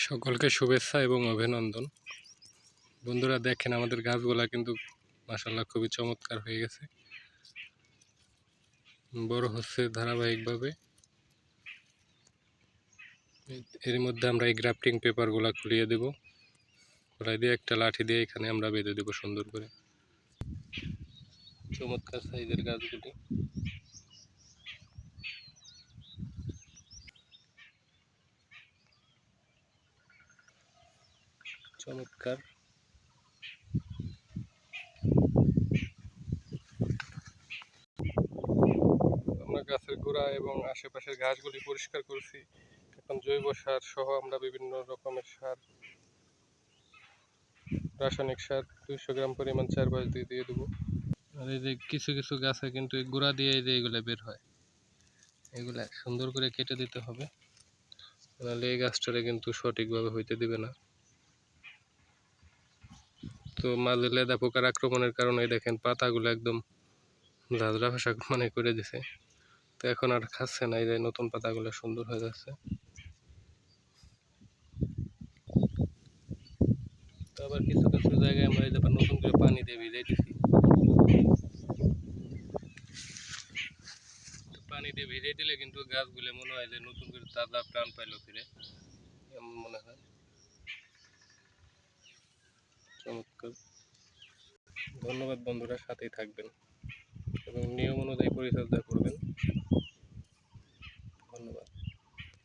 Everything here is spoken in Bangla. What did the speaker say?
সকলকে শুভেচ্ছা এবং অভিনন্দন। বন্ধুরা, দেখেন আমাদের গাছগুলা কিন্তু মাসাল্লাহ খুবই চমৎকার হয়ে গেছে। বড় হচ্ছে ধারাবাহিকভাবে। এর মধ্যে আমরা এই গ্রাফটিং পেপারগুলা খুলিয়ে দেব। খুলাই দিয়ে একটা লাঠি দিয়ে এখানে আমরা বেঁধে দেবো সুন্দর করে। চমৎকার সাইজের গাছগুলি। চমৎকার। আমরা গাছের গোড়া এবং আশেপাশের ঘাসগুলি পরিষ্কার করছি। এখন জৈব সার সহ আমরা বিভিন্ন রকমের সার, রাসায়নিক সার দুইশো গ্রাম পরিমাণ চার চারপাশ দিয়ে দিয়ে দেবো। আর এই যে কিছু কিছু গাছে কিন্তু গোড়া দিয়ে এই যে এগুলো বের হয়, এগুলা সুন্দর করে কেটে দিতে হবে। নাহলে এই গাছটারে কিন্তু সঠিকভাবে হইতে দিবে না। তো মাঝে লেদা পোকার আক্রমণের কারণে দেখেন পাতাগুলো একদম ঝাঁঝরা ভাষা মানে করে দিছে। তো এখন আর খাচ্ছে না, এই যে নতুন পাতাগুলো সুন্দর হয়ে যাচ্ছে। তো আবার কিছু কিছু জায়গায় আমরা এই আবার নতুন করে পানি দিয়ে ভিজাই দিছি। পানি দিয়ে ভিজাই দিলে কিন্তু গাছগুলো মনে হয় যে নতুন করে তাজা প্রাণ পাইলো ফিরে, এমন মনে হয় চমৎকার ধন্যবাদ। বন্ধুরা সাথেই থাকবেন। এবং নিয়ম অনুযায়ী পরিচর্যা করবেন।